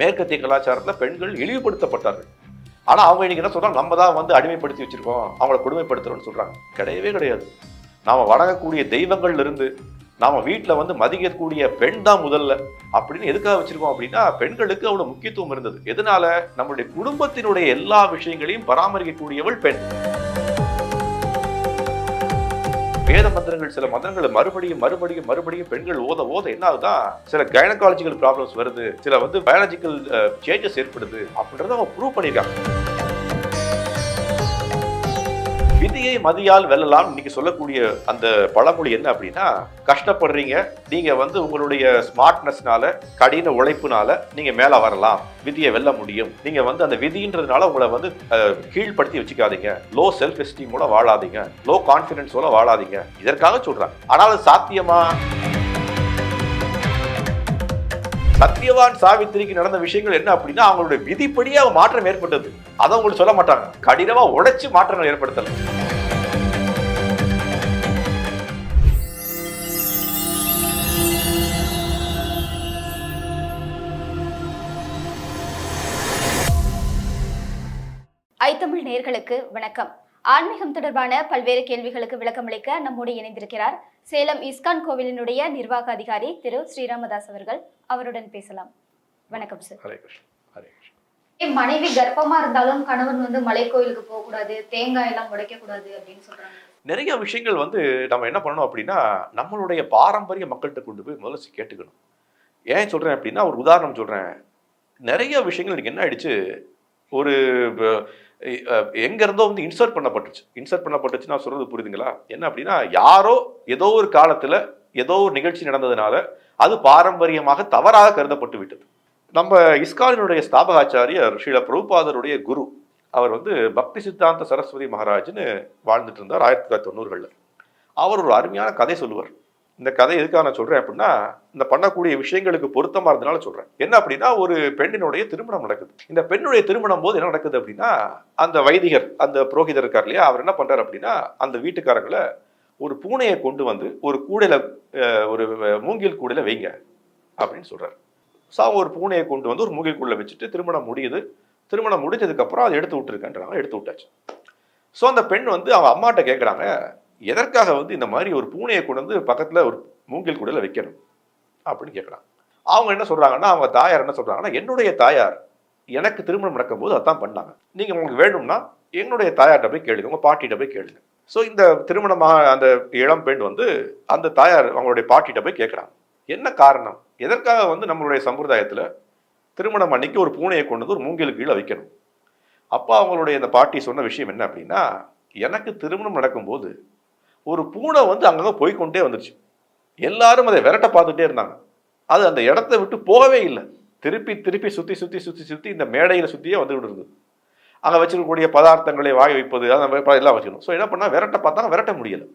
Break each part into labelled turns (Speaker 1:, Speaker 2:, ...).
Speaker 1: மேற்கத்திய கலாச்சாரத்தில் பெண்கள் இழிவுபடுத்தப்பட்டார்கள். ஆனால் அவங்க இன்னைக்கு என்ன சொல்கிறாங்க நம்ம தான் வந்து அடிமைப்படுத்தி வச்சுருக்கோம். அவங்கள கொடுமைப்படுத்துகிறோம்னு சொல்கிறாங்க கிடையவே கிடையாது. நாம் வணங்கக்கூடிய தெய்வங்கள்ல இருந்து வீட்டில் வந்து மதிக்கக்கூடிய பெண் தான் முதல்ல. அப்படின்னு எதுக்காக வச்சுருக்கோம் அப்படின்னா பெண்களுக்கு அவ்வளோ முக்கியத்துவம் இருந்தது. எதனால? நம்மளுடைய குடும்பத்தினுடைய எல்லா விஷயங்களையும் பராமரிக்கக்கூடியவள் பெண். வேத மந்திரங்கள் சில மந்திரங்களை மறுபடியும் மறுபடியும் மறுபடியும் பெண்கள் ஓத ஓத என்ன ஆகுதா? சில கைனகாலஜிக்கல் ப்ராப்ளம்ஸ் வருது. சில வந்து பயாலஜிக்கல் சேஞ்சஸ் ஏற்படுது. அப்படின்றத அவங்க ப்ரூவ் பண்ணியிருக்காங்க. விதியை மதியால் வெல்லலாம். இன்னைக்கு சொல்லக்கூடிய அந்த பழமொழி என்ன அப்படின்னா கஷ்டப்படுறீங்க நீங்க வந்து உங்களுடைய ஸ்மார்ட்னஸ்னால கடின உழைப்புனால நீங்க மேல வரலாம். விதியை வெல்ல முடியும். நீங்க வந்து அந்த விதின்றதுனால உங்களை வந்து கீழ்படுத்தி கீழ்ப்படுத்தி வச்சுக்காதீங்க. லோ செல்ஃப் எஸ்டீமோட வாழாதீங்க. லோ கான்பிடன்ஸோட வாழாதீங்க. இதற்காக சொல்றாங்க ஆனால் அது சாத்தியமா? சத்தியவான் சாவித்திரிக்கு நடந்த விஷயங்கள் என்ன அப்படின்னா அவங்களுடைய விதிப்படியே மாற்றம் ஏற்பட்டது. அதை உங்களுக்கு சொல்ல மாட்டாங்க. கடினமா உடைச்சு மாற்றங்கள் ஏற்படுத்தல.
Speaker 2: ஐத்தமிழ் நேர்களுக்கு வணக்கம். ஆன்மீகம் தொடர்பான பல்வேறு கேள்விகளுக்கு விளக்கமளிக்க நம்மோடு இணைந்திருக்கிறார் சேலம் இஸ்கான் கோவிலினுடைய நிர்வாக அதிகாரி திரு ஸ்ரீராமதாஸ் அவர்கள். அவருடன் பேசலாம். வணக்கம் சார். மனைவி கர்ப்பமா இருந்தாலும் கணவன் வந்து மலை கோயிலுக்கு போக கூடாது தேங்காய் எல்லாம் உடைக்க கூடாது அப்படின்னு சொல்றாங்க.
Speaker 1: நிறைய விஷயங்கள் வந்து நம்ம என்ன பண்ணணும் அப்படின்னா நம்மளுடைய பாரம்பரிய மக்கள்கிட்ட கொண்டு போய் முதல்ல கேட்டுக்கணும். ஏன் சொல்றேன் அப்படின்னா ஒரு உதாரணம் சொல்றேன். நிறைய விஷயங்கள் இன்னைக்கு என்ன ஆயிடுச்சு? ஒரு எங்கேருந்தோ வந்து இன்சர்ட் பண்ணப்பட்டுச்சு. இன்சர்ட் பண்ணப்பட்டுச்சு நான் சொல்றது புரியுதுங்களா? என்ன அப்படின்னா யாரோ ஏதோ ஒரு காலத்தில் ஏதோ ஒரு நிகழ்ச்சி நடந்ததுனால அது பாரம்பரியமாக தவறாக கருதப்பட்டு விட்டது. நம்ம இஸ்கானினுடைய ஸ்தாபகாச்சாரியர் ஸ்ரீல பிரபுபாதருடைய குரு அவர் வந்து பக்தி சித்தாந்த சரஸ்வதி மகாராஜ்னு வாழ்ந்துட்டு இருந்தார் ஆயிரத்தி தொள்ளாயிரத்தி தொண்ணூறுகளில். அவர் ஒரு அருமையான கதை சொல்லுவார். இந்த கதை எதுக்காக நான் சொல்கிறேன் அப்படின்னா இந்த பண்ணக்கூடிய விஷயங்களுக்கு பொருத்தமாக இருந்தனால சொல்கிறேன் என்ன அப்படின்னா ஒரு பெண்ணினுடைய திருமணம் நடக்குது. இந்த பெண்ணுடைய திருமணம் போது என்ன நடக்குது அப்படின்னா அந்த வைதிகர் அந்த புரோகிதர் இருக்கார் இல்லையா அவர் என்ன பண்ணுறாரு அப்படின்னா அந்த வீட்டுக்காரங்களை ஒரு பூனையை கொண்டு வந்து ஒரு கூடையில் ஒரு மூங்கில் கூடையில் வைங்க அப்படின்னு சொல்கிறார் ஸோ ஒரு பூனையை கொண்டு வந்து ஒரு மூங்கில் கூடையில் வச்சுட்டு திருமணம் முடியுது. திருமணம் முடிஞ்சதுக்கப்புறம் அதை எடுத்து விட்டுருக்கன்றாங்க எடுத்து விட்டாச்சு. ஸோ அந்த பெண் வந்து அவன் அம்மாட்ட கேட்குறாங்க எதற்காக வந்து இந்த மாதிரி ஒரு பூனையை கொண்டு வந்து பக்கத்தில் ஒரு மூங்கில் கூடையில் வைக்கணும்? அப்படின்னு கேட்குறாங்க அவங்க என்ன சொல்கிறாங்கன்னா அவங்க தாயார் என்ன சொல்கிறாங்கன்னா என்னுடைய தாயார் எனக்கு திருமணம் நடக்கும்போது அதான் பண்ணாங்க. நீங்கள் உங்களுக்கு வேணும்னா என்னுடைய தாயார்கிட்ட போய் கேளுங்க உங்கள் பாட்டிகிட்ட போய் கேளுங்க. ஸோ இந்த திருமணமாக அந்த இளம் பெண் வந்து அந்த தாயார் அவங்களுடைய பாட்டிகிட்ட போய் கேட்குறாங்க என்ன காரணம்? எதற்காக வந்து நம்மளுடைய சம்பிரதாயத்தில் திருமணம் அன்னைக்கு ஒரு பூனையை கொண்டு வந்து ஒரு மூங்கில் கீழே வைக்கணும்? அப்போ அவங்களுடைய இந்த பாட்டி சொன்ன விஷயம் என்ன அப்படின்னா எனக்கு திருமணம் நடக்கும்போது ஒரு பூனை வந்து அங்கங்கே போய்க்கொண்டே வந்துருச்சு. எல்லாரும் அதை விரட்ட பார்த்துட்டே இருந்தாங்க. அது அந்த இடத்த விட்டு போகவே இல்லை. திருப்பி திருப்பி சுற்றி சுற்றி சுற்றி சுற்றி இந்த மேடையில் சுற்றியே வந்துகிட்டு இருந்தது அங்கே வச்சிருக்கக்கூடிய பதார்த்தங்களை வாய் வைப்பது அந்த எல்லாம் வச்சுக்கணும் ஸோ என்ன பண்ணால் விரட்ட பார்த்தாங்க விரட்ட முடியலை.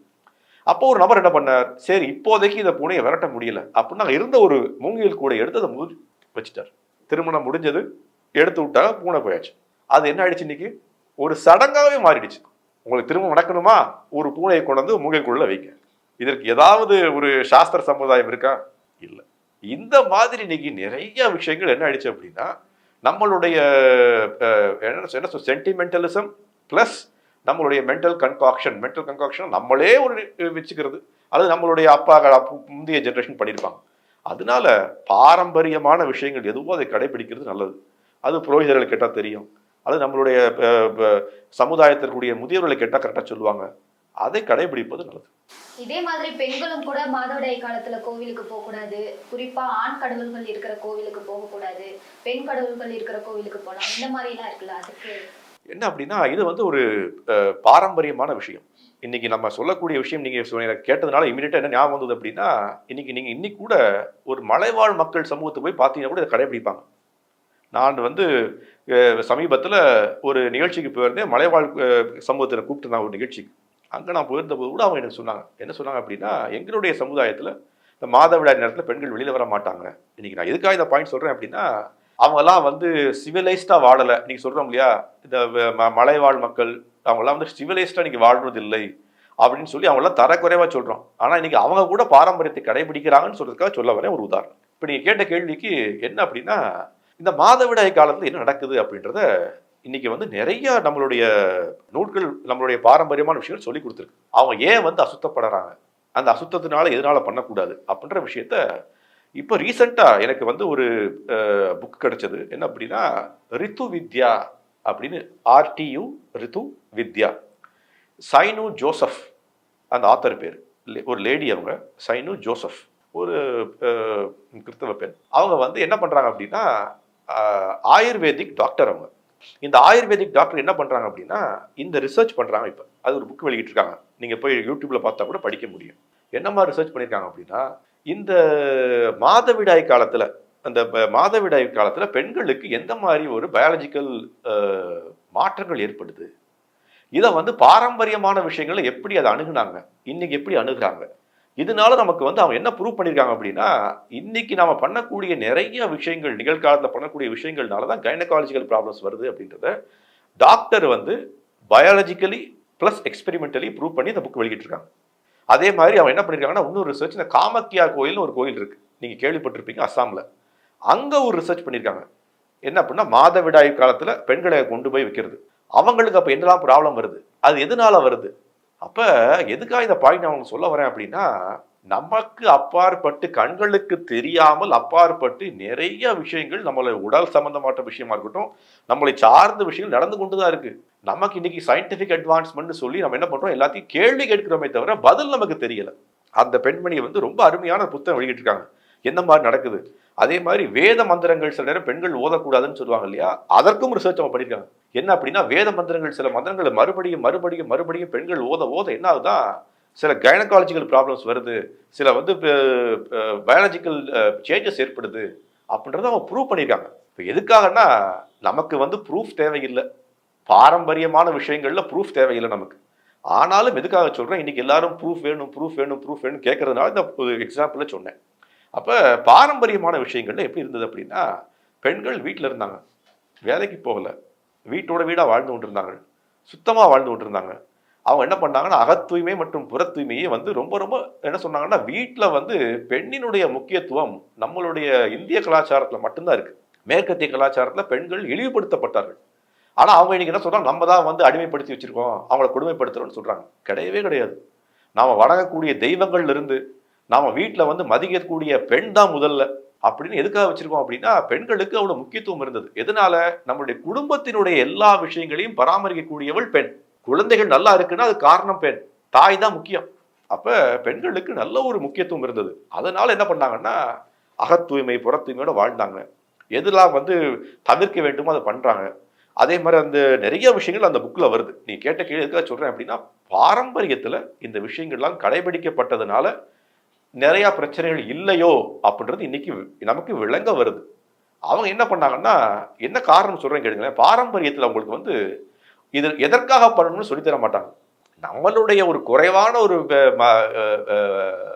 Speaker 1: அப்போ ஒரு நபர் என்ன பண்ணார்? சரி இப்போதைக்கு இந்த பூனையை விரட்ட முடியல. அப்படின்னு இருந்த ஒரு மூங்கில் கூட எடுத்து அதை முது வச்சுட்டார். திருமணம் முடிஞ்சது எடுத்து விட்டாங்க பூனை போயாச்சு. அது என்ன ஆயிடுச்சு இன்னைக்கு? ஒரு சடங்காகவே மாறிடுச்சு. உங்களுக்கு திரும்ப நடக்கணுமா ஒரு பூனையை கொண்டு வந்து மூங்கில்குள்ள வைங்க. இதற்கு ஏதாவது ஒரு சாஸ்திர சமுதாயம் இருக்கா? இல்லை. இந்த மாதிரி இன்னைக்கு நிறைய விஷயங்கள் என்ன ஆயிடுச்சு அப்படின்னா நம்மளுடைய என்ன சொல்- சென்டிமெண்டலிசம் ப்ளஸ் நம்மளுடைய மென்டல் கன்காக்ஷன் மென்டல் கன்காக்ஷன் நம்மளே ஒரு வச்சுக்கிறது. அது நம்மளுடைய அப்பா முந்தைய ஜென்ரேஷன் பண்ணியிருப்பாங்க. அதனால பாரம்பரியமான விஷயங்கள் எதுவோ அதை கடைபிடிக்கிறது நல்லது. அது புரோகிதர்கள் கேட்டால் தெரியும். அது நம்மளுடைய சமுதாயத்திற்குரிய முதியவர்களை கேட்டால் கரெக்டாக சொல்லுவாங்க. அதை கடைபிடிப்பது நல்லது.
Speaker 2: இதே மாதிரி பெண்களும் கூட மாதவிடாய் காலத்துல கோவிலுக்கு போக கூடாது குறிப்பா ஆண் கடவுள்கள் இருக்கிற கோவிலுக்கு போக கூடாது பெண் கடவுள்கள் இருக்கிற கோவிலுக்கு போகலாம். இந்த மாதிரி எல்லாம் இருக்குல்ல அதுக்கு?
Speaker 1: என்ன அப்படின்னா இது வந்து ஒரு பாரம்பரியமான விஷயம். இன்னைக்கு நம்ம சொல்லக்கூடிய விஷயம் நீங்க கேட்டதுனால இமீடியட்டா என்ன ஞாபகம் வந்தது அப்படின்னா இன்னைக்கு நீங்க இன்னைக்கு கூட ஒரு மலைவாழ் மக்கள் சமூகத்துக்கு போய் பார்த்தீங்கன்னா கூட இதை கடைபிடிப்பாங்க. நான் வந்து சமீபத்தில் ஒரு நிகழ்ச்சிக்கு போயிருந்தேன். மலைவாழ் சமூகத்தில் சமூகத்தை கூப்பிட்டு நான் ஒரு நிகழ்ச்சிக்கு. அங்கே நான் போயிருந்தபோது கூட அவங்க எனக்கு சொன்னாங்க. என்ன சொன்னாங்க அப்படின்னா எங்களுடைய சமுதாயத்தில் இந்த மாதவிடாய் நேரத்தில் பெண்கள் வெளியில் வர மாட்டாங்க. இன்றைக்கி நான் எதுக்காக இந்த பாயிண்ட் சொல்கிறேன் அப்படின்னா அவங்கெல்லாம் வந்து சிவிலைஸ்டாக வாழலை. இன்றைக்கி சொல்கிறோம் இல்லையா? இந்த ம- மலைவாழ் மக்கள் அவங்கெல்லாம் வந்து சிவிலைஸ்டாக இன்றைக்கி வாழ்றது இல்லை. அப்படின்னு சொல்லி அவங்களாம் தரக்குறைவாக சொல்கிறோம் ஆனால் இன்னைக்கு அவங்க கூட பாரம்பரியத்தை கடைபிடிக்கிறாங்கன்னு சொல்கிறதுக்காக சொல்ல வரேன் ஒரு உதாரணம். இப்போ நீங்கள் கேட்ட கேள்விக்கு என்ன அப்படின்னா இந்த மாதவிடாய் காலத்தில் என்ன நடக்குது அப்படின்றத இன்னைக்கு வந்து நிறைய நம்மளுடைய நூல்கள் நம்மளுடைய பாரம்பரியமான விஷயங்கள் சொல்லி கொடுத்துருக்கு. அவங்க ஏன் வந்து அசுத்தப்படுறாங்க? அந்த அசுத்தத்தினால எதனால பண்ணக்கூடாது அப்படின்ற விஷயத்த இப்போ ரீசெண்டாக எனக்கு வந்து ஒரு புக் கிடைச்சது. என்ன அப்படின்னா ரித்து வித்யா அப்படின்னு ஆர்டியு ரித்து வித்யா. சைனு ஜோசப் அந்த ஆத்தர் பேர். ஒரு லேடி அவங்க சைனு ஜோசப். ஒரு கிறிஸ்தவ பெண். அவங்க வந்து என்ன பண்ணுறாங்க அப்படின்னா ஆயுர்வேதிக் டாக்டர் அவங்க. இந்த ஆயுர்வேதிக் டாக்டர் என்ன பண்றாங்க அப்படின்னா இந்த ரிசர்ச் பண்றாங்க இப்போ. அது ஒரு புக் வெளியிட்டிருக்காங்க. நீங்க போய் யூடியூப்ல பார்த்தா கூட படிக்க முடியும். என்ன மாதிரி ரிசர்ச் பண்ணியிருக்காங்க அப்படின்னா இந்த மாதவிடாய் காலத்துல அந்த மாதவிடாய் காலத்துல பெண்களுக்கு எந்த மாதிரி ஒரு பயாலஜிக்கல் மாற்றங்கள் ஏற்படுது? இதை வந்து பாரம்பரியமான விஷயங்களை எப்படி அதை அணுகுனாங்க? இன்னைக்கு எப்படி அணுகுறாங்க? இதனால நமக்கு வந்து அவங்க என்ன ப்ரூவ் பண்ணியிருக்காங்க அப்படின்னா இன்னைக்கு நாம பண்ணக்கூடிய நிறைய விஷயங்கள் நிகழ்காலத்தில் பண்ணக்கூடிய விஷயங்கள்னால தான் கைனகாலஜிக்கல் ப்ராப்ளம்ஸ் வருது அப்படின்றத டாக்டர் வந்து பயாலஜிக்கலி ப்ளஸ் எக்ஸ்பெரிமெண்டலி ப்ரூவ் பண்ணி இந்த புக் வெளியிட்டிருக்காங்க. அதே மாதிரி அவன் என்ன பண்ணியிருக்காங்கன்னா இன்னொரு ரிசர்ச் இந்த காமக்கியா கோயில்னு ஒரு கோயில் இருக்கு. நீங்க கேள்விப்பட்டிருப்பீங்க அஸ்ஸாமில் அங்கே ஒரு ரிசர்ச் பண்ணியிருக்காங்க என்ன அப்படின்னா மாதவிடாய் காலத்தில் பெண்களை கொண்டு போய் வைக்கிறது. அவங்களுக்கு அப்போ என்னெல்லாம் ப்ராப்ளம் வருது? அது எதனால வருது? அப்போ எதுக்காக இந்த பாயிண்ட் அவங்க சொல்ல வரேன் அப்படின்னா நமக்கு அப்பாற்பட்டு கண்களுக்கு தெரியாமல் அப்பாற்பட்டு நிறைய விஷயங்கள் நம்மளை உடல் சம்பந்தப்பட்ட விஷயமா இருக்கட்டும் நம்மளை சார்ந்த விஷயங்கள் நடந்து கொண்டு தான் இருக்கு. நமக்கு இன்னைக்கு சயின்டிபிக் அட்வான்ஸ்மெண்ட் சொல்லி நம்ம என்ன பண்றோம்? எல்லாத்தையும் கேள்வி கேட்கிறோமே தவிர பதில் நமக்கு தெரியல. அந்த பெண்மணி வந்து ரொம்ப அருமையான புத்தகம் வெளியிட்டிருக்காங்க. என்ன மாதிரி நடக்குது? அதே மாதிரி வேத மந்திரங்கள் சில நேரம் பெண்கள் ஓதக்கூடாதுன்னு சொல்லுவாங்க இல்லையா? அதற்கும் ரிசர்ச் அவங்க பண்ணியிருக்காங்க. என்ன அப்படின்னா வேத மந்திரங்கள் சில மந்திரங்களை மறுபடியும் மறுபடியும் மறுபடியும் பெண்கள் ஓத ஓத என்ன ஆகுதான் சில கைனகாலஜிக்கல் ப்ராப்ளம்ஸ் வருது. சில வந்து பயாலஜிக்கல் சேஞ்சஸ் ஏற்படுது. அப்படின்றத அவங்க ப்ரூவ் பண்ணியிருக்காங்க. இப்போ எதுக்காகன்னா நமக்கு வந்து ப்ரூஃப் தேவையில்லை. பாரம்பரியமான விஷயங்களில் ப்ரூஃப் தேவையில்லை நமக்கு. ஆனாலும் எதுக்காக சொல்கிறேன் இன்னைக்கு எல்லாரும் ப்ரூஃப் வேணும் ப்ரூஃப் வேணும் ப்ரூஃப் வேணும் கேட்கறதுனால இந்த எக்ஸாம்பிளில் சொன்னேன். அப்போ பாரம்பரியமான விஷயங்கள்ல எப்படி இருந்தது அப்படின்னா பெண்கள் வீட்டில் இருந்தாங்க. வேலைக்கு போகல. வீட்டோட வீடாக வாழ்ந்து கொண்டிருந்தாங்க சுத்தமாக வாழ்ந்து கொண்டிருந்தாங்க. அவங்க என்ன பண்ணாங்கன்னா அகத்தூய்மை மற்றும் புற தூய்மையை வந்து ரொம்ப ரொம்ப என்ன சொன்னாங்கன்னா வீட்டில் வந்து பெண்ணினுடைய முக்கியத்துவம் நம்மளுடைய இந்திய கலாச்சாரத்தில் மட்டும்தான் இருக்குது மேற்கத்திய கலாச்சாரத்தில் பெண்கள் இழிவுபடுத்தப்பட்டார்கள். ஆனால் அவங்க இன்னைக்கு என்ன சொல்கிறாங்க நம்ம தான் வந்து அடிமைப்படுத்தி வச்சுருக்கோம். அவங்கள கொடுமைப்படுத்துகிறோம்னு சொல்கிறாங்க கிடையவே கிடையாது. நாம் வணங்கக்கூடிய தெய்வங்கள்லேருந்து நாம் வீட்டில் வந்து மதிக்கக்கூடிய பெண் தான் முதல்ல. அப்படின்னு எதுக்காக வச்சிருக்கோம் அப்படின்னா பெண்களுக்கு அவ்வளோ முக்கியத்துவம் இருந்தது. எதனால? நம்மளுடைய குடும்பத்தினுடைய எல்லா விஷயங்களையும் பராமரிக்கக்கூடியவள் பெண். குழந்தைகள் நல்லா இருக்குன்னா அது காரணம் பெண். தாய் தான் முக்கியம். அப்போ பெண்களுக்கு நல்ல ஒரு முக்கியத்துவம் இருந்தது. அதனால என்ன பண்ணாங்கன்னா அகத்தூய்மை புறத்தூய்மையோட வாழ்ந்தாங்க. எதெல்லாம் வந்து தவிர்க்க வேண்டுமோ அதை பண்ணுறாங்க அதே மாதிரி அந்த நிறைய விஷயங்கள் அந்த புக்கில் வருது. நீ கேட்ட கேள்வி எதுக்காக சொல்கிறேன் அப்படின்னா பாரம்பரியத்தில் இந்த விஷயங்கள்லாம் கடைபிடிக்கப்பட்டதுனால நிறையா பிரச்சனைகள் இல்லையோ அப்படின்றது இன்னைக்கு நமக்கு விளங்க வருது. அவங்க என்ன பண்ணாங்கன்னா என்ன காரணம் சொல்கிறேன் கேளுங்களேன் பாரம்பரியத்தில் அவங்களுக்கு வந்து இது எதற்காக பண்ணணும்னு சொல்லித் தர மாட்டாங்க. நம்மளுடைய ஒரு குறைவான ஒரு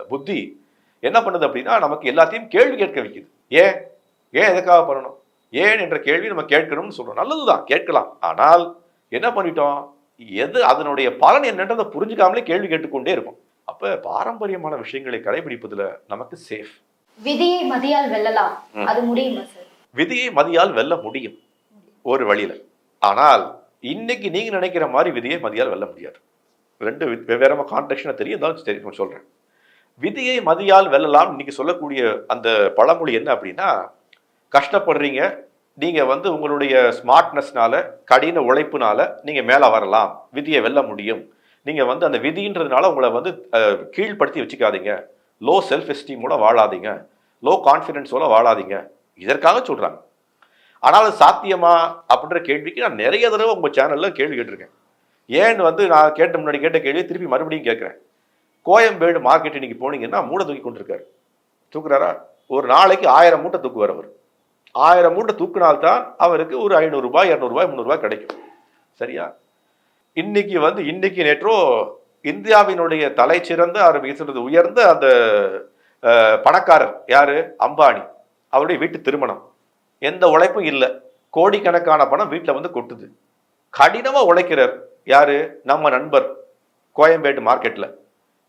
Speaker 1: புத்தி என்ன பண்ணுது அப்படின்னா நமக்கு எல்லாத்தையும் கேள்வி கேட்க வைக்குது. ஏன்? ஏன் எதுக்காக பண்ணணும்? ஏன் என்ற கேள்வி நம்ம கேட்கணும்னு சொல்றோம். நல்லதுதான் கேட்கலாம். ஆனால் என்ன பண்ணிட்டோம்? எது அதனுடைய பலன் என்னன்றதை புரிஞ்சுக்காமலே கேள்வி கேட்டுக்கொண்டே இருக்கும். அப்ப பாரம்பரியமான விஷயங்களை கடைபிடிப்பதுல நமக்கு சேஃப்
Speaker 2: விதியை மதியால் வெல்லலாம். அது முடியுமா சார்
Speaker 1: விதியை மதியால் வெல்ல முடியும். ஒரு வழியில. ஆனால் இன்னைக்கு நீங்க நினைக்கிற மாதிரி விதியை மதியால் வெல்ல முடியாது. ரெண்டு வி- வெவ்வேறு கான்டெக்ஷன் தெரியும் நான் சொல்றேன். விதியை மதியால் வெல்லலாம் இன்னைக்கு சொல்லக்கூடிய அந்த பழமொழி என்ன அப்படின்னா கஷ்டப்படுறீங்க நீங்க வந்து உங்களுடைய ஸ்மார்ட்னஸ்னால கடின உழைப்புனால நீங்க மேல வரலாம். விதியை வெல்ல முடியும். நீங்கள் வந்து அந்த விதின்றதுனால உங்களை வந்து கீழ்ப்படுத்தி வச்சுக்காதீங்க. லோ செல்ஃப் எஸ்டீமோட வாழாதீங்க. லோ கான்ஃபிடென்ஸோட வாழாதீங்க. இதற்காக சொல்கிறாங்க ஆனால் அது சாத்தியமா அப்படின்ற கேள்விக்கு நான் நிறைய தடவை உங்கள் சேனலில் கேள்வி கேட்டிருக்கேன். ஏன்னு வந்து நான் கேட்ட முன்னாடி கேட்ட கேள்வியை திருப்பி மறுபடியும் கேட்குறேன். கோயம்பேடு மார்க்கெட் இன்னைக்கு போனீங்கன்னா மூடை தூக்கி கொண்டிருக்காரு. தூக்குறாரா? ஒரு நாளைக்கு ஆயிரம் மூட்டை தூக்குவார் அவர். ஆயிரம் மூட்டை தூக்குனால்தான் அவருக்கு ஒரு ஐநூறுரூபா இரநூறுபா இரநூறுபாய் முந்நூறுபாய் கிடைக்கும். சரியா? இன்னைக்கு வந்து இன்னைக்கு நேற்றோ இந்தியாவினுடைய தலை சிறந்த அவர் மிக உயர்ந்த அந்த பணக்காரர் யாரு? அம்பானி. அவருடைய வீட்டு திருமணம். எந்த உழைப்பும் இல்லை. கோடிக்கணக்கான பணம் வீட்டில் வந்து கொட்டுது. கடினமாக உழைக்கிறார் யாரு? நம்ம நண்பர் கோயம்பேடு மார்க்கெட்டில்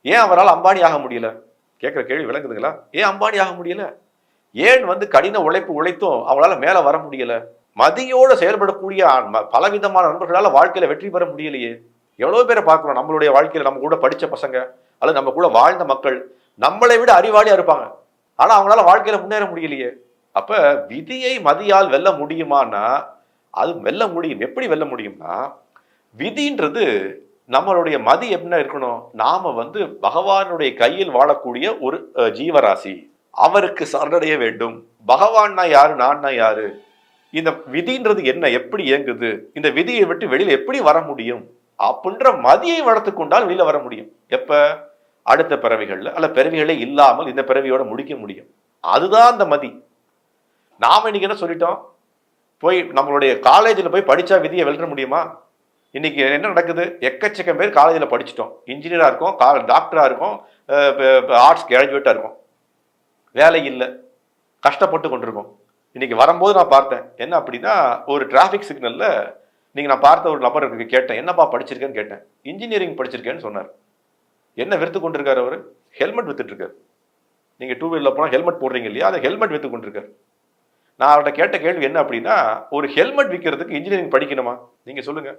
Speaker 1: ஏன் அவரால் அம்பானி ஆக முடியல? கேட்குற கேள்வி விளங்குதுங்களா? ஏன் அம்பானி ஆக முடியல? ஏன் வந்து கடின உழைப்பு உழைத்தும் அவளால் மேலே வர முடியல? மதியோடு செயல்படக்கூடிய பலவிதமான நண்பர்களால் வாழ்க்கையில் வெற்றி பெற முடியலையே. எவ்வளோ பேரை பார்க்குறோம் நம்மளுடைய வாழ்க்கையில் நம்ம கூட படித்த பசங்க அல்லது நம்ம கூட வாழ்ந்த மக்கள் நம்மளை விட அறிவாளியாக இருப்பாங்க. ஆனால் அவங்களால வாழ்க்கையில் முன்னேற முடியலையே. அப்போ விதியை மதியால் வெல்ல முடியுமான்னா அது வெல்ல முடியும். எப்படி வெல்ல முடியும்னா விதின்றது நம்மளுடைய மதி என்ன இருக்கணும்? நாம வந்து பகவானுடைய கையில் வாழக்கூடிய ஒரு ஜீவராசி. அவருக்கு சரணடைய வேண்டும். பகவான்னா யாரு? நான்னா யாரு? இந்த விதின்றது என்ன? எப்படி இயங்குது? இந்த விதியை விட்டு வெளியில எப்படி வர முடியும்? அப்படின்ற மதியை வளர்த்து கொண்டால் வெளியில வர முடியும். எப்ப? அடுத்த பிறவிகள்ல. அல்ல பிறவிகளே இல்லாமல் இந்த பிறவியோட முடிக்க முடியும். அதுதான் அந்த மதி. நாம இன்னைக்கு என்ன சொல்லிட்டோம்? போய் நம்மளுடைய காலேஜில் போய் படித்தா விதியை வெல்ற முடியுமா? இன்னைக்கு என்ன நடக்குது? எக்கச்சக்கம் பேர் காலேஜில் படிச்சிட்டோம். இன்ஜினியராக இருக்கும் கா டாக்டராக இருக்கும் ஆர்ட்ஸ் கிராஜுவேட்டாக இருக்கும். வேலை இல்லை. கஷ்டப்பட்டு கொண்டிருக்கோம். இன்னைக்கு வரும்போது நான் பார்த்தேன். என்ன அப்படின்னா ஒரு டிராஃபிக் சிக்னலில் நீங்கள் நான் பார்த்த ஒரு நபர் கேட்டேன். என்னப்பா படிச்சிருக்கேன்னு கேட்டேன். இன்ஜினியரிங் படிச்சிருக்கேன்னு சொன்னார். என்ன விற்று கொண்டிருக்கார் அவர்? ஹெல்மெட் வித்துட்டு நீங்கள் டூ வீலரில் போனால் ஹெல்மெட் போடுறீங்க இல்லையா? அதை ஹெல்மெட் வித்து கொண்டிருக்காரு. நான் அவர்கிட்ட கேட்ட கேள்வி என்ன அப்படின்னா ஒரு ஹெல்மெட் விற்கிறதுக்கு இன்ஜினியரிங் படிக்கணுமா? நீங்கள் சொல்லுங்கள்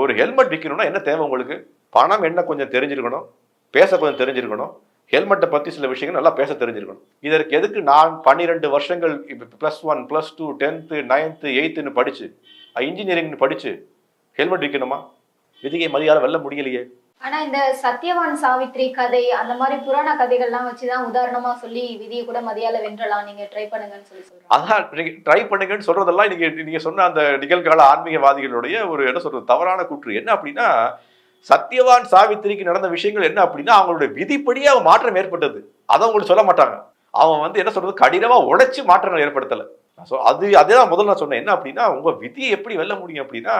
Speaker 1: ஒரு ஹெல்மெட் விற்கணும்னா என்ன தேவை உங்களுக்கு? பணம் என்ன கொஞ்சம் தெரிஞ்சிருக்கணும்? பேச கொஞ்சம் தெரிஞ்சிருக்கணும்? ஹெல்மெட்டை பற்றி சில விஷயங்கள் நல்லா பேச தெரிஞ்சிருக்கணும். இதற்கு எதுக்கு நான் பன்னிரெண்டு வருஷங்கள் plus one plus two tenth ninth எயித்துன்னு படிச்சு இன்ஜினியரிங்னு படிச்சு ஹெல்மெட் விற்கணுமா விதியை மதியால வெல்ல முடியலையே.
Speaker 2: ஆனா இந்த சத்யவான் சாவித்ரி கதை அந்த மாதிரி புராண கதைகள்லாம் வச்சுதான் உதாரணமா சொல்லி விதியை கூட மதியால வென்றலாம். நீங்க ட்ரை பண்ணுங்கன்னு சொல்லி சொல்றாங்க.
Speaker 1: அதான் ட்ரை பண்ணுங்கன்னு சொல்றதெல்லாம் நீங்க நீங்க சொன்ன அந்த நிகழ்கால ஆன்மீகவாதிகளுடைய ஒரு என்ன சொல்றது தவறான கூற்று. என்ன அப்படின்னா சத்யவான் சாவித்திரிக்கு நடந்த விஷயங்கள் என்ன அப்படின்னா அவங்களுடைய விதிப்படியே அவன் மாற்றம் ஏற்பட்டது. அதை அவங்களுக்கு சொல்ல மாட்டாங்க. அவன் வந்து என்ன சொல்றது? கடினமா உடைச்சு மாற்றங்கள் ஏற்படுத்தலை. ஸோ அது அதே தான் முதல்ல நான் சொன்னேன். என்ன அப்படின்னா உங்க விதியை எப்படி வெல்ல முடியும் அப்படின்னா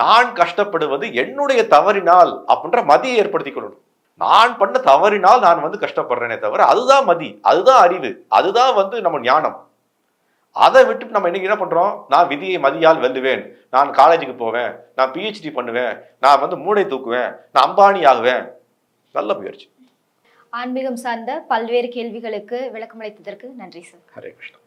Speaker 1: நான் கஷ்டப்படுவது என்னுடைய தவறினால் அப்படின்ற மதியை ஏற்படுத்தி கொள்ளணும். நான் பண்ண தவறினால் நான் வந்து கஷ்டப்படுறேனே தவிர அதுதான் மதி அதுதான் அறிவு அதுதான் வந்து நம்ம ஞானம். அதை விட்டு நம்ம இன்னைக்கு என்ன பண்றோம்? நான் விதியை மதியால் வெல்லுவேன். நான் காலேஜுக்கு போவேன். நான் பிஹெச்டி பண்ணுவேன். நான் வந்து மூளை தூக்குவேன். நான் அம்பானி ஆகுவேன். நல்ல முயற்சி.
Speaker 2: ஆன்மீகம் சார்ந்த பல்வேறு கேள்விகளுக்கு விளக்கமளித்ததற்கு நன்றி சார்.
Speaker 1: ஹரே கிருஷ்ணா.